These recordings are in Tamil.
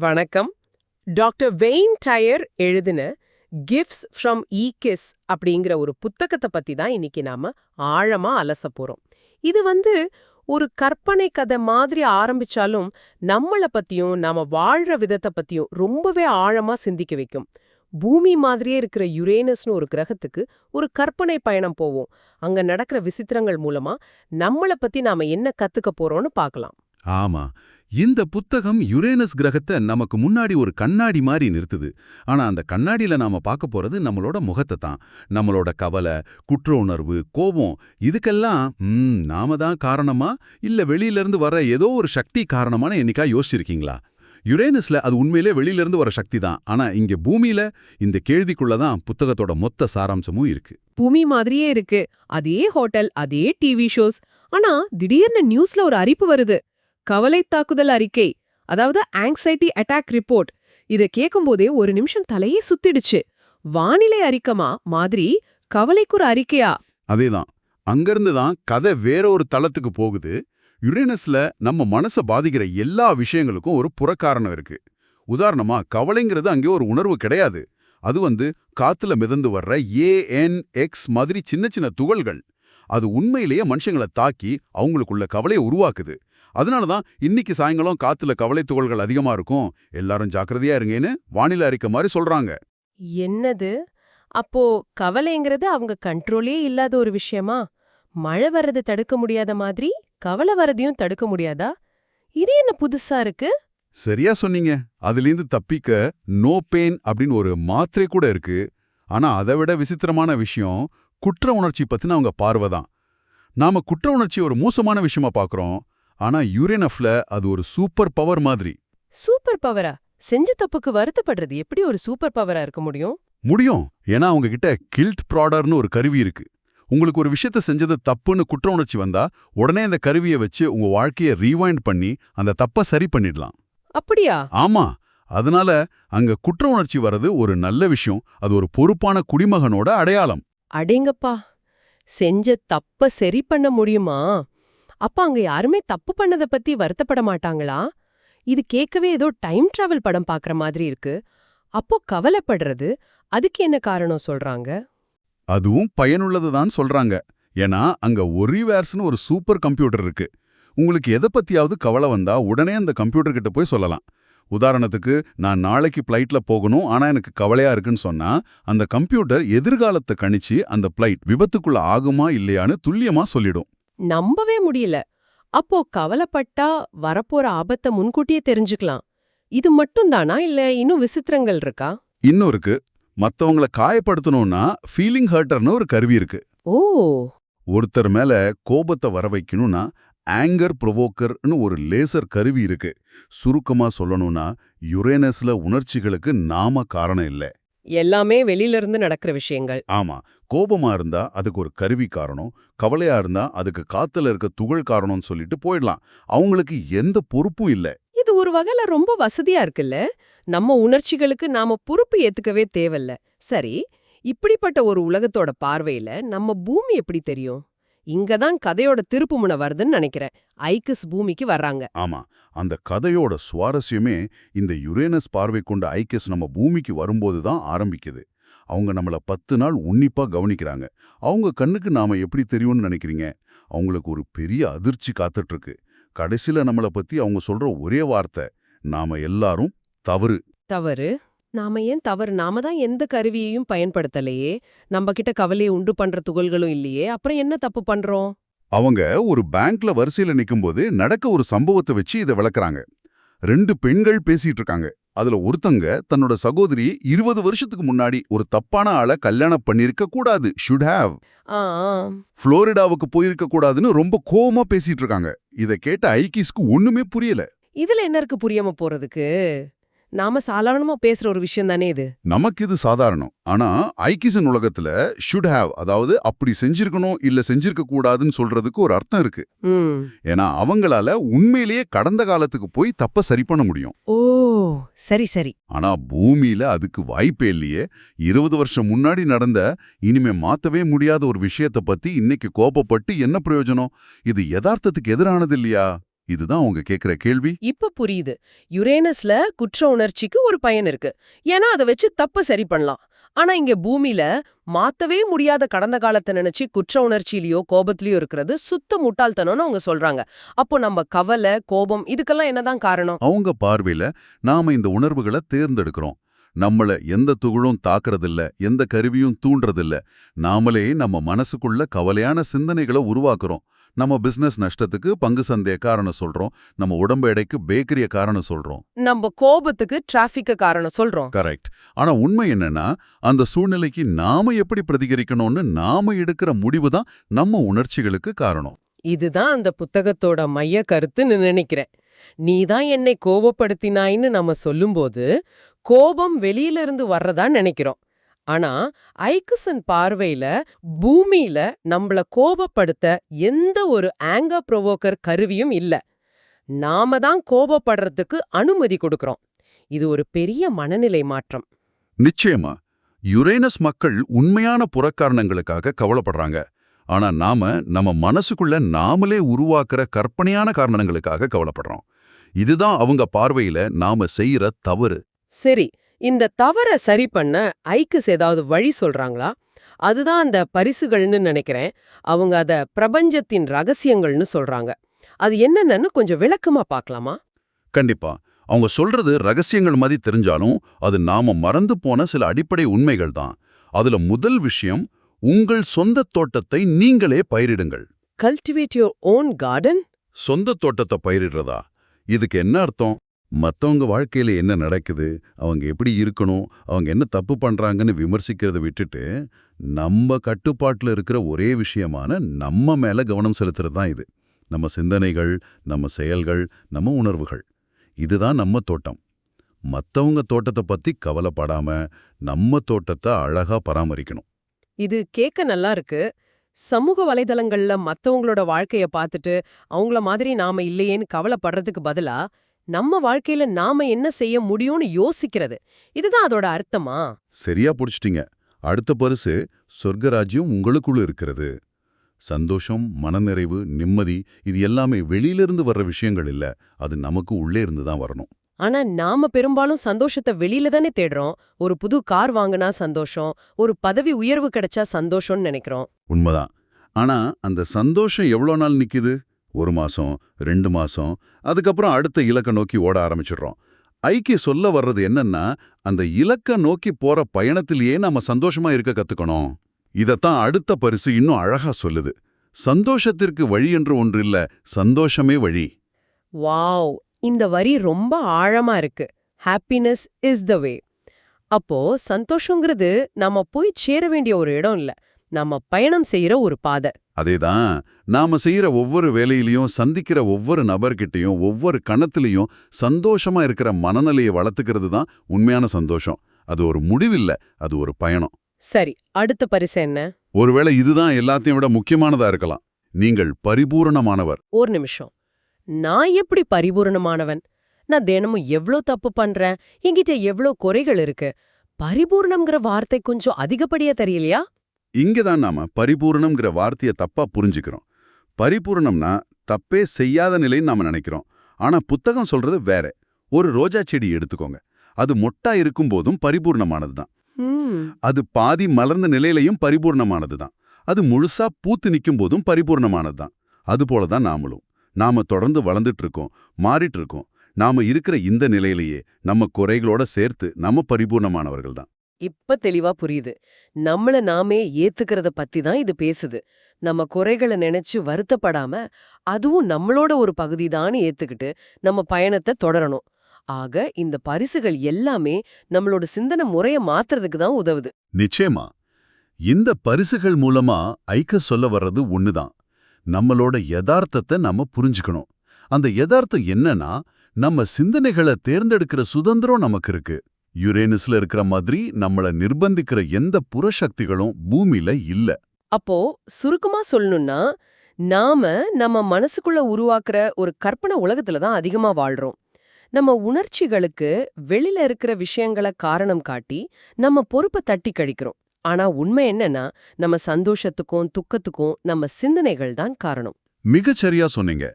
வணக்கம். டாக்டர் வெயின் டயர் எழுதின கிஃப்ட்ஸ் ஃப்ரம் ஈகிஸ் அப்படிங்கிற ஒரு புத்தகத்தை பத்தி தான் இன்னைக்கு நாம ஆழமா அலச போறோம். இது வந்து ஒரு கற்பனை கதை மாதிரி ஆரம்பிச்சாலும் நம்மள பத்தியும் நாம வாழ்ற விதத்தை பத்தியும் ரொம்பவே ஆழமா சிந்திக்க வைக்கும். பூமி மாதிரியே இருக்கிற யுரேனஸ்னு ஒரு கிரகத்துக்கு ஒரு கற்பனை பயணம் போவோம். அங்க நடக்கிற விசித்திரங்கள் மூலமா நம்மள பத்தி நாம என்ன கத்துக்க போறோம்னு பார்க்கலாம். ஆமா. இந்த புத்தகம் யுரேனஸ் கிரகத்தை நமக்கு முன்னாடி ஒரு கண்ணாடி மாதிரி நிறுத்துது. ஆனா அந்த கண்ணாடியில நாம பார்க்க போறது நம்மளோட முகத்தை தான். நம்மளோட கவலை குற்ற உணர்வு கோபம் இதுக்கெல்லாம் ம் நாம தான் காரணமா? இல்ல வெளியில இருந்து வர ஏதோ ஒரு சக்தி காரணமான என்னைக்கா யோசிச்சிருக்கீங்களா? யுரேனஸ்ல அது உண்மையிலே வெளியில இருந்து வர சக்தி தான். ஆனா இங்க பூமியில இந்த கேள்விக்குள்ள தான் புத்தகத்தோட மொத்த சாராம்சமும் இருக்கு. பூமி மாதிரியே இருக்கு. அதே ஹோட்டல் அதே டிவி ஷோஸ் ஆனா திடீர்னு நியூஸ்ல ஒரு அறிப்பு வருது. கவலை தாக்குதல் அறிக்கை அதாவது ஆங்ஸைட்டி அட்டாக் ரிப்போர்ட் இத கேட்கும்போதே ஒரு நிமிஷம் தலையே சுத்திடுச்சு. வானிலை அறிக்கமா? மாதிரி கவலைக்குற அறிக்கையா? அதேதான். அங்கிருந்து தான் கதை வேற ஒரு தளத்துக்கு போகுது. யுரேனஸ்ல நம்ம மனசை பாதிக்கிற எல்லா விஷயங்களுக்கும் ஒரு புறக்காரணம் இருக்கு. உதாரணமா கவலைங்கிறது அங்கே ஒரு உணர்வு கிடையாது. அது வந்து காத்துல மிதந்து வர்ற ஏஎன் எக்ஸ் மாதிரி சின்ன சின்ன துகள்கள். அது உண்மையிலேயே மனுஷங்களை தாக்கி அவங்களுக்குள்ள கவலையை உருவாக்குது. அதனால தான் இன்னைக்கு சாயங்காலம் காத்துல கவலை துகள்கள் அதிகமா இருக்கும். எல்லாரும் ஜாக்கிரதையா இருங்கன்னு வானிலை அறிக்கை மாதிரி சொல்றாங்க. என்னது? அப்போ கவலைங்கிறது அவங்க கண்ட்ரோலே இல்லாத ஒரு விஷயமா? மழை வர்றது தடுக்க முடியாத மாதிரி கவலை வரதையும் தடுக்க முடியாதா? இது என்ன புதுசா இருக்கு? சரியா சொன்னீங்க. அதுலேருந்து தப்பிக்க நோ பெயின் அப்படின்னு ஒரு மாத்திரை கூட இருக்கு. ஆனா அதை விட விசித்திரமான விஷயம் குற்ற உணர்ச்சி பத்தின அவங்க பார்வை தான். நாம குற்ற உணர்ச்சி ஒரு மோசமான விஷயமா பார்க்கறோம் ஆனா யூரேனஃப்ல அது ஒரு சூப்பர் பவர் மாதிரி. சூப்பர் பவரா? செஞ்ச தப்புக்கு வருத்தப்படுறது எப்படி ஒரு சூப்பர் பவரா இருக்க முடியும்? முடியும். ஏன்னா அவங்க கிட்ட கில்ட் ப்ராடர்னு ஒரு கருவி இருக்கு. உங்களுக்கு ஒரு விஷயத்த செஞ்சது தப்புன்னு குற்ற உணர்ச்சி வந்தா உடனே அந்த கருவியை வச்சு உங்க வாழ்க்கைய ரீவைண்ட் பண்ணி அந்த தப்ப சரி பண்ணிடலாம். அப்படியா? ஆமா. அதனால அங்க குற்ற உணர்ச்சி வர்றது ஒரு நல்ல விஷயம். அது ஒரு பொறுப்பான குடிமகனோட அடையாளம். அடேங்கப்பா செஞ்ச தப்ப சரி பண்ண முடியுமா? அப்ப அங்க யாருமே தப்பு பண்ணத பத்தி வருத்தப்பட மாட்டாங்களா? இது கேட்கவே ஏதோ டைம் டிராவல் படம் பாக்குற மாதிரி இருக்கு. அப்போ கவலைப்படுறது அதுக்கு என்ன காரணம் சொல்றாங்க? அதுவும் பயனுள்ளது தான் சொல்றாங்க. ஏன்னா அங்க ஒரிவேர்ஸ்னு ஒரு சூப்பர் கம்ப்யூட்டர் இருக்கு. உங்களுக்கு எதை பத்தியாவது கவலை வந்தா உடனே அந்த கம்ப்யூட்டர் கிட்ட போய் சொல்லலாம். உதாரணத்துக்கு நான் நாளைக்கு பிளைட்ல போகணும் ஆனா எனக்கு கவலையா இருக்குன்னு சொன்னா அந்த கம்ப்யூட்டர் எதிர்காலத்தை கணிச்சு அந்த பிளைட் விபத்துக்குள்ள ஆகுமா இல்லையான்னு துல்லியமா சொல்லிடும். நம்பவே முடியல. அப்போ கவலைப்பட்டா வரப்போற ஆபத்தை முன்கூட்டியே தெரிஞ்சுக்கலாம். இது மட்டும் தானா இல்ல இன்னும் விசித்திரங்கள் இருக்கா? இன்னும் இருக்கு. மத்தவங்கள காயப்படுத்தணும்னா ஃபீலிங் ஹர்ட்டர்னு ஒரு கருவி இருக்கு. ஓ. ஒருத்தர் மேல கோபத்தை வர வைக்கணும்னா ஆங்கர் ப்ரொவோக்கர்னு ஒரு லேசர் கருவி இருக்கு. சுருக்கமா சொல்லணும்னா யுரேனஸ்ல உணர்ச்சிகளுக்கு நாம காரணம் இல்ல. எல்லாமே வெளியில இருந்து நடக்கிற விஷயங்கள். ஆமா கோபமா இருந்தா அதுக்கு ஒரு கருவி காரணம் கவலையா இருந்தா அதுக்கு காத்துல இருக்க துகள் காரணம்னு சொல்லிட்டு போயிடலாம். அவங்களுக்கு எந்த பொறுப்பும் இல்ல. இது ஒரு வகையில ரொம்ப வசதியா இருக்குல்ல? நம்ம உணர்ச்சிகளுக்கு நாம பொறுப்பு ஏத்துக்கவே தேவையில்ல. சரி இப்படிப்பட்ட ஒரு உலகத்தோட பார்வையில நம்ம பூமி எப்படி தெரியும்? இங்கதான் கதையோட திருப்புமுனை வருதுன்னு நினைக்கிறேன். ஐக்கிஸ் பூமிக்கு வர்றாங்க. ஆமா அந்த கதையோட சுவாரஸ்யமே இந்த யுரேனஸ் பார்வை கொண்ட ஐக்கியஸ் நம்ம பூமிக்கு வரும்போது தான் ஆரம்பிக்குது. அவங்க நம்மள பத்து நாள் உன்னிப்பா கவனிக்கிறாங்க. அவங்க கண்ணுக்கு நாம எப்படி தெரியும்னு நினைக்கிறீங்க? அவங்களுக்கு ஒரு பெரிய அதிர்ச்சி காத்துட்டு இருக்கு கடைசியில நம்மள பத்தி அவங்க சொல்ற ஒரே வார்த்தை நாம எல்லாரும் தவறு. தவறு. நாம ஏன் தவறு? நாம தான் எந்த கருவியையும் பயன்படுத்தலையே. நம்ம கிட்ட கவலையை உண்டு பண்ற துகள்களும் இல்லையே. அப்புறம் என்ன தப்பு பண்றோம்? அவங்க ஒரு பேங்க்ல வரிசையில நிக்கும்போது நடக்க ஒரு சம்பவத்தை வச்சு இதை விளக்குறாங்க. ரெண்டு பெண்கள் பேசிட்டு இருக்காங்க. அதுல ஒருத்தங்க தன்னோட சகோதரி இருபது வருஷத்துக்கு முன்னாடி ஒரு தப்பான ஆளை கல்யாணம் பண்ணிருக்க கூடாது. Should have. புளோரிடாவுக்கு போயிருக்க கூடாதுன்னு ரொம்ப கோவமா பேசிட்டு இருக்காங்க. இதை கேட்ட ஐக்கிஸ்க்கு ஒண்ணுமே புரியல. இதுல என்ன இருக்கு புரியாம போறதுக்கு? நாம சாதாரணமா பேசுற ஒரு விஷயம் தானே இது? நமக்கு இது சாதாரணம். ஆனா ஐக்கிசன் உலகத்துல ஷுட் ஹேவ் அதாவது அப்படி செஞ்சிருக்கணும் இல்ல செஞ்சிருக்க கூடாதுன்னு சொல்றதுக்கு ஒரு அர்த்தம் இருக்கு. ஏன்னா அவங்களால உண்மையிலேயே கடந்த காலத்துக்கு போய் தப்ப சரி பண்ண முடியும். ஓ சரி சரி. ஆனா பூமியில அதுக்கு வாய்ப்பே இல்லையே. இருபது வருஷம் முன்னாடி நடந்த இனிமே மாத்தவே முடியாத ஒரு விஷயத்த பத்தி இன்னைக்கு கோபப்பட்டு என்ன பிரயோஜனம்? இது யதார்த்தத்துக்கு எதிரானது இல்லையா? இதுதான் அவங்க கேக்குற கேள்வி. இப்ப புரியுது. யுரேனஸ்ல குற்ற உணர்ச்சிக்கு ஒரு பயன் இருக்கு. ஏன்னா அதை வச்சு தப்பு சரி பண்ணலாம். ஆனா இங்க பூமியில மாத்தவே முடியாத கடந்த காலத்தை நினைச்சு குற்ற உணர்ச்சியிலயோ கோபத்திலயோ இருக்கிறது சுத்த முட்டாள்தனம்னு அவங்க சொல்றாங்க. அப்போ நம்ம கவலை கோபம் இதுக்கெல்லாம் என்னதான் காரணம்? அவங்க பார்வையில நாம இந்த உணர்வுகளை தேர்ந்தெடுக்கிறோம். நம்மள எந்த துகளும் தாக்குறதில்ல எந்த கருவியும் தூண்டுறதில்ல. நாமளே நம்ம மனசுக்குள்ள கவலையான சிந்தனைகளை உருவாக்குறோம். நம்ம பிசினஸ் நஷ்டத்துக்கு பங்கு சந்தைய காரணம் சொல்றோம். நம்ம உடம்பு எடைக்கு பேக்கரிய காரணம் சொல்றோம். நம்ம கோபத்துக்கு டிராஃபிக்க காரணம் சொல்றோம். கரெக்ட் ஆனா உண்மை என்னன்னா அந்த சூழ்நிலைக்கு நாம எப்படி பிரதிகரிக்கணும்னு நாம எடுக்கிற முடிவு தான் நம்ம உணர்ச்சிகளுக்கு காரணம். இதுதான் அந்த புத்தகத்தோட மைய கருத்துன்னு நினைக்கிறேன். நீதான் என்னை கோபப்படுத்தினாயின்னு நம்ம சொல்லும்போது கோபம் வெளியில இருந்து வர்றதா நினைக்கிறோம். ஆனா ஐக்குசன் பார்வையில பூமியில நம்மள கோபப்படுத்த எந்த ஒரு ஆங்கர் ப்ரொவோக்கர் கருவியும் இல்ல. நாம தான் கோபப்படுறதுக்கு அனுமதி கொடுக்கறோம். இது ஒரு பெரிய மனநிலை மாற்றம். நிச்சயமா. யுரேனஸ் மக்கள் உண்மையான புறக்காரணங்களுக்காக கவலைப்படுறாங்க. ஆனா நாம நம்ம மனசுக்குள்ள நாமளே உருவாக்குற கற்பனையான காரணங்களுக்காக கவலைப்படுறோம். இதுதான் அவங்க பார்வையில நாம செய்யற தவறு. சரி இந்த தவற சரி பண்ண ஐக்குஸ் ஏதாவது வழி சொல்றாங்களா? அதுதான் அந்த பரிசுகள்னு நினைக்கிறேன். அவங்க அத பிரபஞ்சத்தின் ரகசியங்கள்னு சொல்றாங்க. அது என்னென்னு கொஞ்சம் விளக்கமா பார்க்கலாமா? கண்டிப்பா. அவங்க சொல்றது ரகசியங்கள் மாதிரி தெரிஞ்சாலும் அது நாம மறந்து போன சில அடிப்படை உண்மைகள் தான். அதுல முதல் விஷயம் உங்கள் சொந்த தோட்டத்தை நீங்களே பயிரிடுங்கள். கல்டிவேட் யுவர் ஓன் கார்டன் சொந்த தோட்டத்தை பயிரிடுறதா? இதுக்கு என்ன அர்த்தம்? மத்தவங்க வாழ்க்கையில என்ன நடக்குது அவங்க எப்படி இருக்கணும் அவங்க என்ன தப்பு பண்றாங்கன்னு விமர்சிக்கிறத விட்டுட்டு நம்ம கட்டுப்பாட்டுல இருக்கிற ஒரே விஷயமான நம்ம மேல கவனம் செலுத்துறது தான் இது. நம்ம சிந்தனைகள் நம்ம செயல்கள் நம்ம உணர்வுகள். இதுதான் நம்ம தோட்டம். மத்தவங்க தோட்டத்தை பத்தி கவலைப்படாமல் நம்ம தோட்டத்தை அழகா பராமரிக்கணும். இது கேட்க நல்லா இருக்கு. சமூக வலைதளங்கள்ல மத்தவங்களோட வாழ்க்கைய பார்த்துட்டு அவங்கள மாதிரி நாம இல்லையேன்னு கவலைப்படுறதுக்கு பதிலா நம்ம வாழ்க்கையில நாம என்ன செய்ய முடியும்னு யோசிக்கிறது. இதுதான் அதோட அர்த்தமா? சரியா புடிச்சிட்டீங்க. அடுத்த பரிசு சொர்க்கராஜ்யம் உங்களுக்குள்ள இருக்கிறது. சந்தோஷம் மனநிறைவு நிம்மதி இது எல்லாமே வெளியிலிருந்து வர்ற விஷயங்கள் இல்ல. அது நமக்கு உள்ளே இருந்து தான் வரணும். ஆனா நாம பெரும்பாலும் சந்தோஷத்தை வெளியில தானே தேடுறோம். ஒரு புது கார் வாங்கினா சந்தோஷம் ஒரு பதவி உயர்வு கிடைச்சா சந்தோஷம்னு நினைக்கிறோம். உண்மைதான். ஆனா அந்த சந்தோஷம் எவ்வளோ நாள் நிக்குது? ஒரு மாசம் ரெண்டு மாசம் அதுக்கப்புறம் அடுத்த இலக்க நோக்கி ஓட ஆரம்பிச்சிடுறோம். ஐக்கிய சொல்ல வர்றது என்னன்னா அந்த இலக்க நோக்கி போற பயணத்திலேயே நம்ம சந்தோஷமா இருக்க கத்துக்கணும். இதத்தான் அடுத்த பரிசு இன்னும் அழகா சொல்லுது. சந்தோஷத்திற்கு வழி என்று ஒன்று இல்ல சந்தோஷமே வழி. வாவ்! இந்த வரி ரொம்ப ஆழமா இருக்கு. ஹாப்பினஸ் இஸ் த வே அப்போ சந்தோஷங்கிறது நம்ம போய் சேர வேண்டிய ஒரு இடம் இல்ல. நம்ம பயணம் செய்யற ஒரு பாதை. அதேதான் நாம செய்யற ஒவ்வொரு வேலையிலயும் சந்திக்கிற ஒவ்வொரு நபர்கிட்டயும் ஒவ்வொரு கணத்திலையும் சந்தோஷமா இருக்கிற மனநிலையை வளர்த்துக்கிறது தான் உண்மையான சந்தோஷம். அது ஒரு முடிவில்ல அது ஒரு பயணம். சரி அடுத்த பரிசு என்ன? ஒருவேளை இதுதான் எல்லாத்தையும் விட முக்கியமானதா இருக்கலாம். நீங்கள் பரிபூரணமானவர். ஒரு நிமிஷம். நான் எப்படி பரிபூரணமானவன்? நான் தினமும் எவ்ளோ தப்பு பண்றேன்? என்கிட்ட எவ்ளோ குறைகள் இருக்கு? பரிபூர்ணம்ங்கிற வார்த்தை கொஞ்சம் அதிகப்படியா தெரியலையா? இங்கதான் நாம பரிபூரணம்ங்கிற வார்த்தைய தப்பா புரிஞ்சுக்கிறோம். பரிபூரணம்னா தப்பே செய்யாத நிலைன்னு நாம நினைக்கிறோம். ஆனா புத்தகம் சொல்றது வேற. ஒரு ரோஜா செடி எடுத்துக்கோங்க. அது மொட்டா இருக்கும்போதும் பரிபூர்ணமானதுதான். ம், அது பாதி மலர்ந்த நிலையிலையும் பரிபூர்ணமானதுதான். அது முழுசா பூத்து நிற்கும் போதும் பரிபூர்ணமானதுதான். அதுபோல தான் நாமளும். நாம தொடர்ந்து வளர்ந்துட்டு இருக்கோம் மாறிட்டு இருக்கோம் நாம இருக்கிற இந்த நிலையிலேயே நம்ம குறைகளோட சேர்த்து நம்ம பரிபூர்ணமானவர்கள் தான் இப்ப தெளிவா புரியுது. நம்மள நாமே ஏத்துக்கிறத பத்தி தான் இது பேசுது. நம்ம குறைகளை நினைச்சு வருத்தப்படாம அதுவும் நம்மளோட ஒரு பகுதிதான்னு ஏத்துக்கிட்டு நம்ம பயணத்தை தொடரணும். ஆக இந்த பரிசுகள் எல்லாமே நம்மளோட சிந்தனை முறைய மாத்துறதுக்கு தான் உதவுது. நிச்சயமா. இந்த பரிசுகள் மூலமா ஐக்க சொல்ல வர்றது ஒண்ணுதான். நம்மளோட யதார்த்தத்தை நம்ம புரிஞ்சுக்கணும். அந்த யதார்த்தம் என்னன்னா நம்ம சிந்தனைகளை தேர்ந்தெடுக்கிற சுதந்திரம் நமக்கு இருக்கு. யுரேனஸ்ல இருக்கிற மாதிரி நம்மள நிர்பந்திக்கிற எந்த புறசக்திகளும் பூமியில இல்ல. அப்போ சுருக்கமா சொல்லணும்னா நாம நம்ம மனசுக்குள்ள உருவாக்குற ஒரு கற்பனை உலகத்துல தான் அதிகமா வாழ்றோம். நம்ம உணர்ச்சிகளுக்கு வெளியில இருக்கிற விஷயங்களை காரணம் காட்டி நம்ம பொறுப்பை தட்டி கழிக்கிறோம். ஆனா உண்மை என்னன்னா நம்ம சந்தோஷத்துக்கும் துக்கத்துக்கும் நம்ம சிந்தனைகள் தான் காரணம். மிகச் சரியா சொன்னீங்க.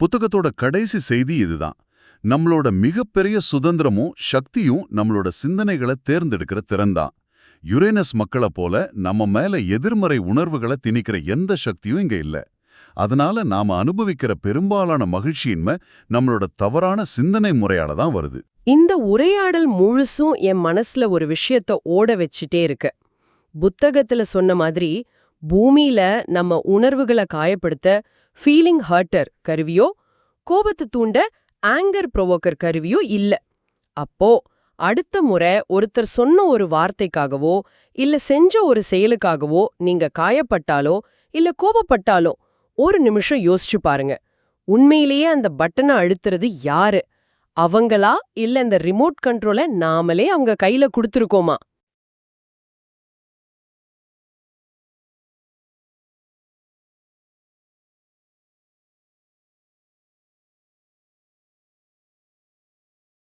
புத்தகத்தோட கடைசி செய்தி இதுதான். நம்மளோட மிகப்பெரிய சுதந்திரமும் சக்தியும் நம்மளோட சிந்தனைகளை தேர்ந்தெடுக்கிற திறன்தான் யுரேனஸ் மக்களை போல நம்ம மேல எதிர்மறை உணர்வுகளை திணிக்கிற எந்த சக்தியும் இங்க இல்ல. அதனால நாம அனுபவிக்கிற பெரும்பாலான மகிழ்ச்சியின்மை நம்மளோட தவறான சிந்தனை முறையால தான் வருது. இந்த உரையாடல் முழுசும் என் மனசுல ஒரு விஷயத்த ஓட வச்சுட்டே இருக்கு. புத்தகத்துல சொன்ன மாதிரி பூமியில நம்ம உணர்வுகளை காயப்படுத்த ஃபீலிங் ஹர்ட்டர் கருவியோ கோபத்தை தூண்ட ஆங்கர் ப்ரொவோக்கர் கருவியோ இல்ல. அப்போ அடுத்த முறை ஒருத்தர் சொன்ன ஒரு வார்த்தைக்காகவோ இல்ல செஞ்ச ஒரு செயலுக்காகவோ நீங்க காயப்பட்டாலோ இல்ல கோபப்பட்டாலோ ஒரு நிமிஷம் யோசிச்சு பாருங்க. உண்மையிலேயே அந்த பட்டனை அழுத்துறது யாரு? அவங்களா? இல்ல இந்த ரிமோட் கண்ட்ரோலை நாமளே அவங்க கையில கொடுத்துருக்கோமா?